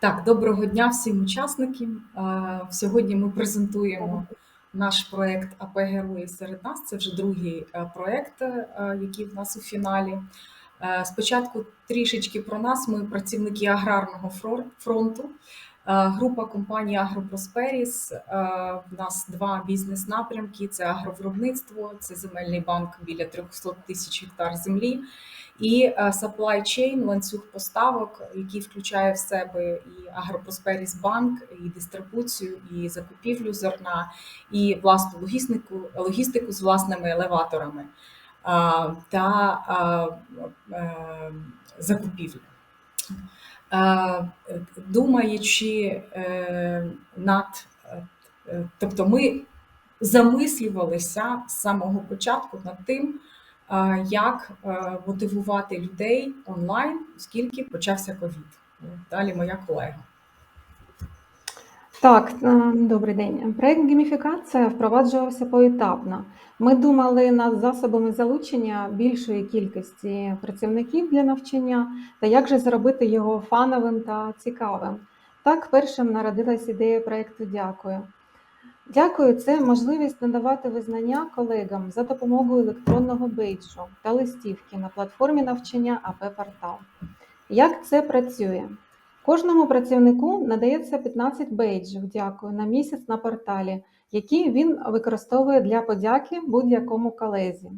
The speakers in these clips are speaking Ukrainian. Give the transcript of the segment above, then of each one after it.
Так, доброго дня всім учасникам. Е, Сьогодні ми презентуємо наш проект АП Герої серед нас. Це вже другий е, проект, е, який в нас у фіналі. Спочатку трішечки про нас. Ми працівники аграрного фрон- фронту. Е, Група компанії Агропросперіс. В нас два бізнес-напрямки: це агровиробництво, це земельний банк біля 300 тисяч гектар землі і е, supply chain, ланцюг поставок, який включає в себе і Агропросперіс банк, і дистрибуцію, і закупівлю зерна, і власну логістику, логістику з власними елеваторами та е, закупівлю. Е, Думаючи е, над, е, тобто ми замислювалися з самого початку над тим, як мотивувати людей онлайн, оскільки почався ковід. Далі моя колега. Так, е, добрий день. Проект гейміфікація впроваджувався поетапно. Ми думали над засобами залучення більшої кількості працівників для навчання та як же зробити його фановим та цікавим. Так, першим народилась ідея проекту Дякую. Дякую, це можливість надавати визнання колегам за допомогою електронного бейджу та листівки на платформі навчання АП Портал. Як це працює? Кожному працівнику надається 15 бейджів дякую на місяць на порталі, які він використовує для подяки будь-якому колезі.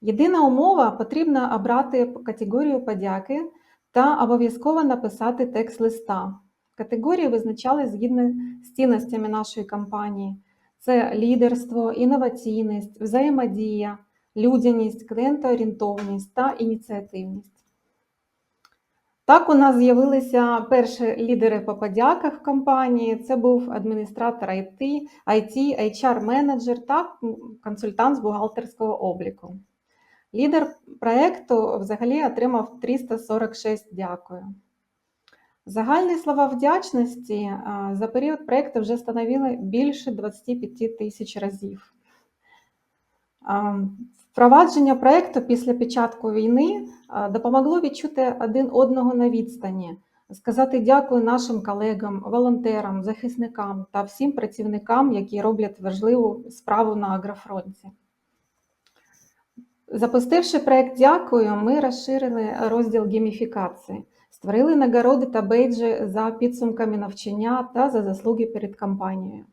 Єдина умова потрібно обрати категорію подяки та обов'язково написати текст листа. Категорії визначали згідно з цінностями нашої компанії: це лідерство, інноваційність, взаємодія, людяність, клієнтоорієнтованість та ініціативність. Так, у нас з'явилися перші лідери по подяках в компанії. Це був адміністратор IT, IT HR-менеджер та консультант з бухгалтерського обліку. Лідер проєкту взагалі отримав 346 дякую. Загальні слова вдячності за період проєкту вже становили більше 25 тисяч разів. А, Впровадження проєкту після початку війни допомогло відчути один одного на відстані, сказати дякую нашим колегам, волонтерам, захисникам та всім працівникам, які роблять важливу справу на агрофронті. Запустивши проєкт Дякую, ми розширили розділ гейміфікації, створили нагороди та бейджі за підсумками навчання та за заслуги перед компанією.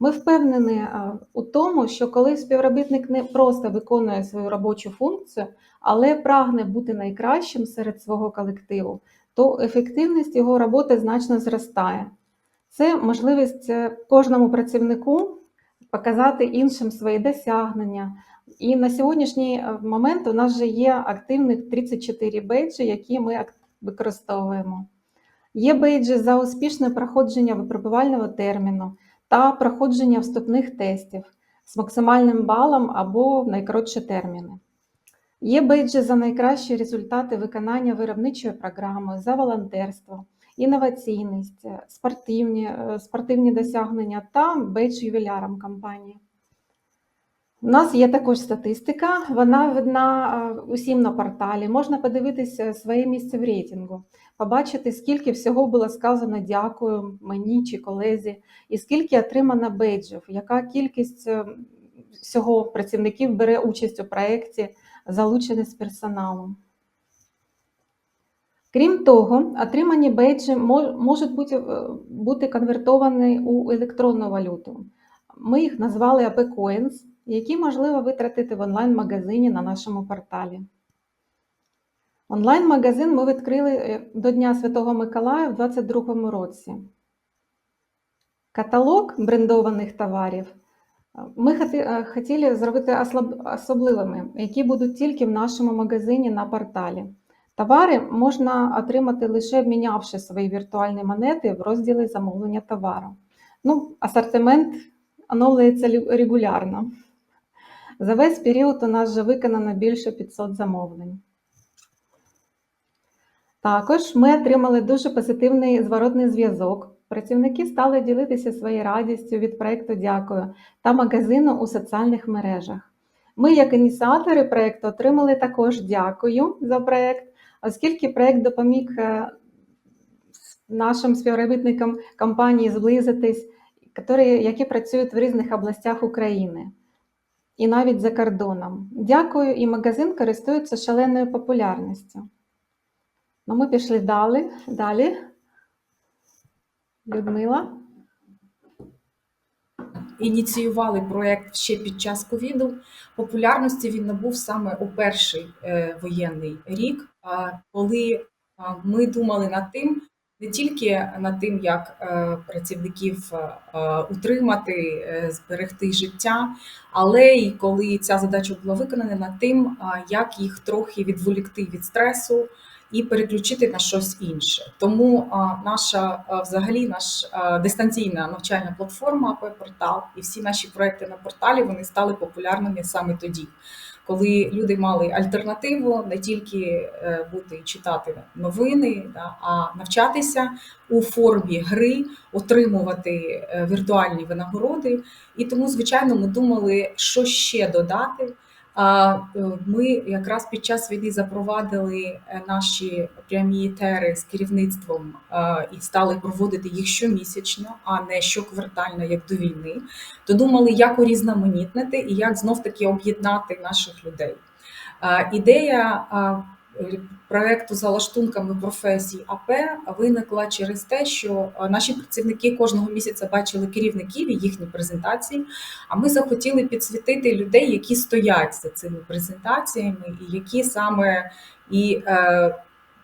Ми впевнені у тому, що коли співробітник не просто виконує свою робочу функцію, але прагне бути найкращим серед свого колективу, то ефективність його роботи значно зростає. Це можливість е, кожному працівнику показати іншим свої досягнення. І на сьогоднішній е, момент у нас вже є активних 34 бейджі, які ми використовуємо. Є бейджі за успішне проходження випробувального терміну та проходження вступних тестів з максимальним балом або в найкоротші терміни. Є бейджі за найкращі результати виконання виробничої програми, за волонтерство, інноваційність, спортивні, е, спортивні досягнення та бейдж ювілярам компанії. У нас є також статистика, вона видна е, усім на порталі. Можна подивитися своє місце в рейтингу, побачити, скільки всього було сказано дякую мені чи колезі, і скільки отримано бейджів, яка кількість е, всього працівників бере участь у проєкті, залучені з персоналом. Крім того, отримані бейджі можуть бути, е, бути конвертовані у електронну валюту. Ми їх назвали AP Coins, які можливо витратити в онлайн-магазині на нашому порталі. Онлайн-магазин ми відкрили е, до Дня Святого Миколая в 2022 році. Каталог брендованих товарів е, ми е, хотіли зробити особливими, які будуть тільки в нашому магазині на порталі. Товари можна отримати лише обмінявши свої віртуальні монети в розділі замовлення товару. Ну, асортимент оновлюється регулярно. За весь період у нас вже виконано більше 500 замовлень. Також ми отримали дуже позитивний зворотний зв'язок. Працівники стали ділитися своєю радістю від проєкту Дякую та магазину у соціальних мережах. Ми, як ініціатори проєкту, отримали також дякую за проєкт, оскільки проєкт допоміг е, нашим співробітникам компанії зблизитись, які, які працюють в різних областях України і навіть за кордоном. Дякую, і магазин користується шаленою популярністю. Ну, ми пішли далі. далі. Людмила. ініціювали проект ще під час ковіду. Популярності він набув саме у перший е, воєнний рік, коли ми думали над тим, не тільки над тим, як е, працівників е, утримати, е, зберегти життя, але й коли ця задача була виконана над тим, як їх трохи відволікти від стресу і переключити на щось інше. Тому наша взагалі наш дистанційна навчальна платформа Портал і всі наші проекти на порталі вони стали популярними саме тоді, коли люди мали альтернативу не тільки е, бути читати новини, а навчатися у формі гри, отримувати е, віртуальні винагороди. І тому, звичайно, ми думали, що ще додати. Е, ми якраз під час війни запровадили е, наші прямі етери з керівництвом е, і стали проводити їх щомісячно, а не щоквартально, як до війни. То думали, як урізноманітнити і як знов таки об'єднати наших людей. Ідея проекту за лаштунками професій АП виникла через те, що е, наші працівники кожного місяця бачили керівників і їхні презентації. А ми захотіли підсвітити людей, які стоять за цими презентаціями, і які саме і е,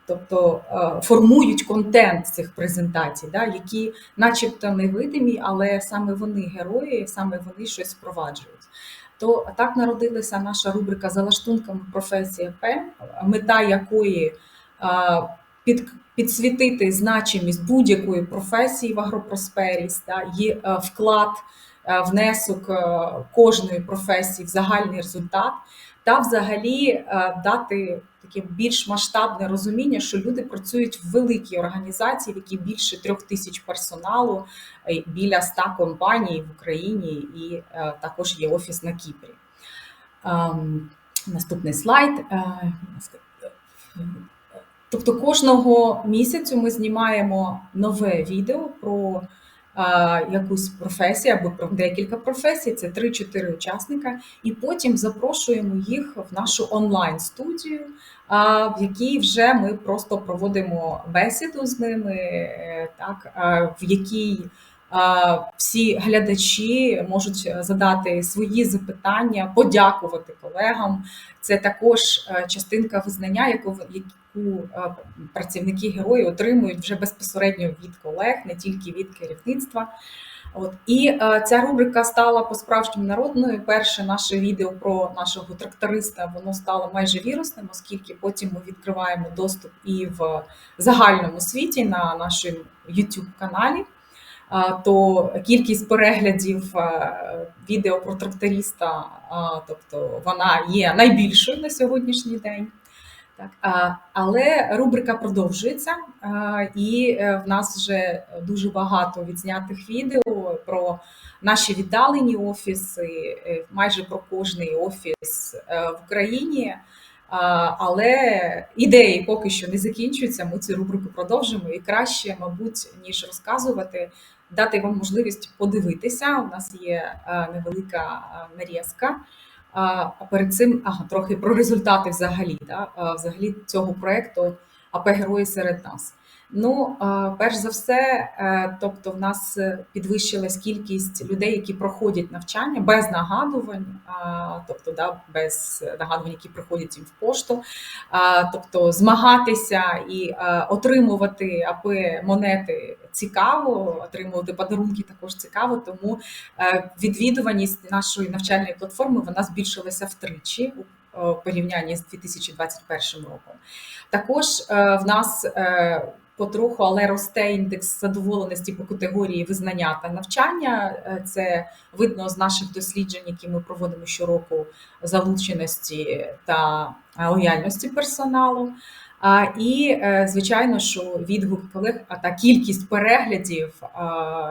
тобто е, формують контент цих презентацій, да, які, начебто, невидимі, але саме вони герої, саме вони щось впроваджують. То так народилася наша рубрика за лаштунками професія П, мета якої е, під, підсвітити значимість будь-якої професії в агропросперість, та є е, вклад, е, внесок кожної професії в загальний результат, та взагалі е, дати таке більш масштабне розуміння, що люди працюють в великій організації, в якій більше трьох тисяч персоналу, е, біля ста компаній в Україні, і е, також є офіс на Кіпрі. Ем, Наступний слайд. Тобто кожного місяцю ми знімаємо нове відео про якусь професію або декілька професій, це 3-4 учасника, і потім запрошуємо їх в нашу онлайн-студію, в якій вже ми просто проводимо бесіду з ними, е, так, в якій всі глядачі можуть задати свої запитання, подякувати колегам. Це також е, частинка визнання, яку яку е, працівники герої отримують вже безпосередньо від колег, не тільки від керівництва. От і е, ця рубрика стала по-справжньому народною. Перше наше відео про нашого тракториста воно стало майже вірусним, оскільки потім ми відкриваємо доступ і в загальному світі на нашому youtube каналі. То кількість переглядів е, відео про тракториста, тобто вона є найбільшою на сьогоднішній день. Так, але рубрика продовжується, і е, в нас вже дуже багато відзнятих відео про наші віддалені офіси, е, майже про кожний офіс в Україні. Але ідеї поки що не закінчуються. Ми цю рубрику продовжимо і краще, мабуть, ніж розказувати, дати вам можливість подивитися. У нас є е, невелика е, нарізка. А перед цим ага, трохи про результати взагалі, да, взагалі цього проекту АП Герої серед нас. Ну, перш за все, е, тобто, в нас підвищилась кількість людей, які проходять навчання без нагадувань, тобто да, без нагадувань, які приходять їм в пошту. Тобто змагатися і отримувати АП монети цікаво, отримувати подарунки також цікаво. Тому е, відвідуваність нашої навчальної платформи вона збільшилася втричі у е, порівнянні з 2021 роком. Також е, в нас потроху, але росте індекс задоволеності по категорії визнання та навчання. Це видно з наших досліджень, які ми проводимо щороку залученості та лояльності персоналу. А, І, е, звичайно, що відгук колег а та кількість переглядів а,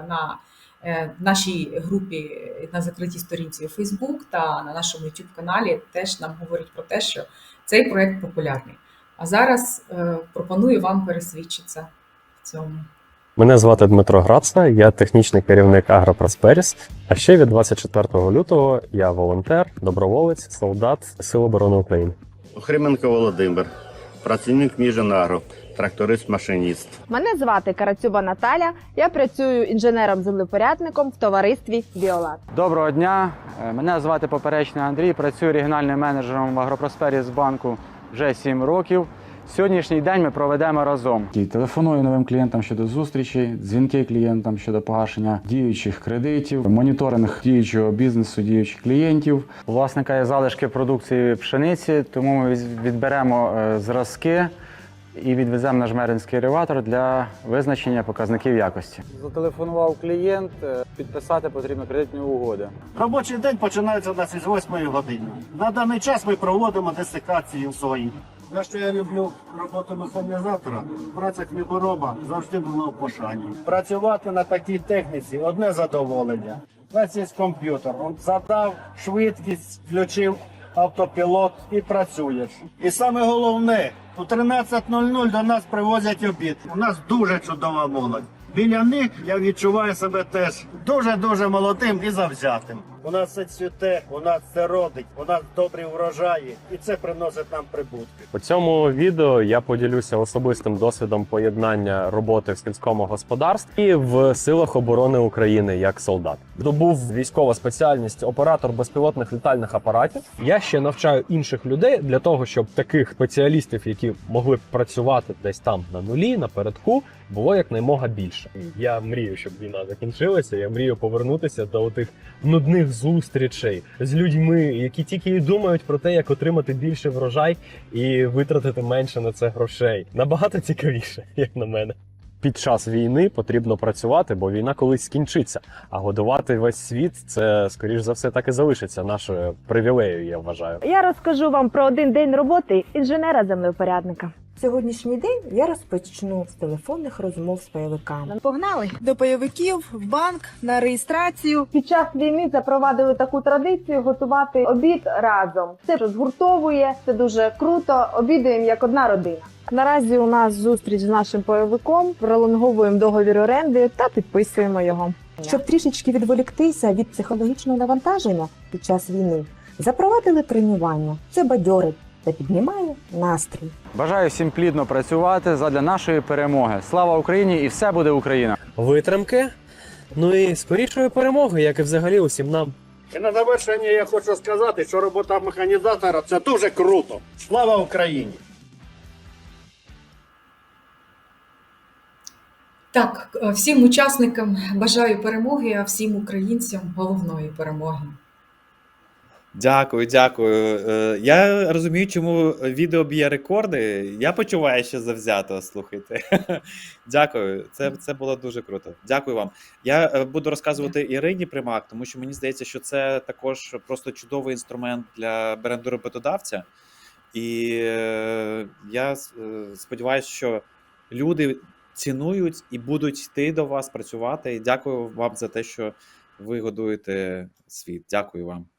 на е, нашій групі на закритій сторінці у Facebook та на нашому youtube каналі теж нам говорять про те, що цей проект популярний. А зараз е, пропоную вам пересвідчитися в цьому. Мене звати Дмитро Граца, я технічний керівник Агропросперіс. А ще від 24 лютого я волонтер, доброволець, солдат Сил оборони України. Охрименко Володимир, працівник Міженагро, тракторист-машиніст. Мене звати Карацюба Наталя. Я працюю інженером-землепорядником в товаристві Біолат. Доброго дня. Е, Мене звати Поперечний Андрій. Працюю регіональним менеджером в Агропросперіс банку вже 7 років. Сьогоднішній день ми проведемо разом. І Телефоную новим клієнтам щодо зустрічі, дзвінки клієнтам щодо погашення діючих кредитів, моніторинг діючого бізнесу, діючих клієнтів. У власника є залишки продукції пшениці, тому ми відберемо е, зразки і відвеземо на жмеринський елеватор для визначення показників якості. Зателефонував клієнт, е, підписати потрібно кредитні угоди. Робочий день починається у нас із 8 години. На даний час ми проводимо десикацію сої. За що я люблю роботу механізатора, праця хлібороба завжди була в пошані. Працювати на такій техніці одне задоволення. У нас є комп'ютер. Задав швидкість, включив автопілот і працюєш. І саме головне, у 13.00 до нас привозять обід. У нас дуже чудова молодь. Біля них я відчуваю себе теж дуже-дуже молодим і завзятим. У нас це цвіте, у нас це родить, у нас добрі врожаї, і це приносить нам прибутки. У цьому відео я поділюся особистим досвідом поєднання роботи в сільському господарстві і в силах оборони України як солдат. Добув військова спеціальність оператор безпілотних літальних апаратів. Я ще навчаю інших людей для того, щоб таких спеціалістів, які могли б працювати десь там на нулі, напередку, було якнаймога більше. Я мрію, щоб війна закінчилася. Я мрію повернутися до тих нудних зустрічей з людьми, які тільки і думають про те, як отримати більше врожай і витратити менше на це грошей. Набагато цікавіше, як на мене. Під час війни потрібно працювати, бо війна колись скінчиться. А годувати весь світ це скоріш за все так і залишиться нашою привілеєю. Я вважаю. Я розкажу вам про один день роботи інженера-землепорядника. Сьогоднішній день я розпочну з телефонних розмов з пайовиками. Погнали! до пайовиків в банк на реєстрацію. Під час війни запровадили таку традицію готувати обід разом. Це згуртовує, це дуже круто. Обідаємо як одна родина. Наразі у нас зустріч з нашим пайовиком. Пролонговуємо договір оренди та підписуємо його. Щоб трішечки відволіктися від психологічного навантаження під час війни, запровадили тренування. Це бадьорить та піднімає настрій. Бажаю всім плідно працювати задля нашої перемоги. Слава Україні і все буде Україна! Витримки, ну і скорішої перемоги, як і взагалі усім нам. І на завершення я хочу сказати, що робота механізатора це дуже круто. Слава Україні! Так, всім учасникам бажаю перемоги, а всім українцям головної перемоги. Дякую, дякую. Е, Я розумію, чому відео б'є рекорди. Я почуваю ще завзято, слухайте. Дякую, це, це було дуже круто. Дякую вам. Я е, буду розказувати Ірині Примак, тому що мені здається, що це також просто чудовий інструмент для бренду роботодавця. І е, я е, сподіваюся, що люди цінують і будуть йти до вас працювати. І дякую вам за те, що ви годуєте світ. Дякую вам.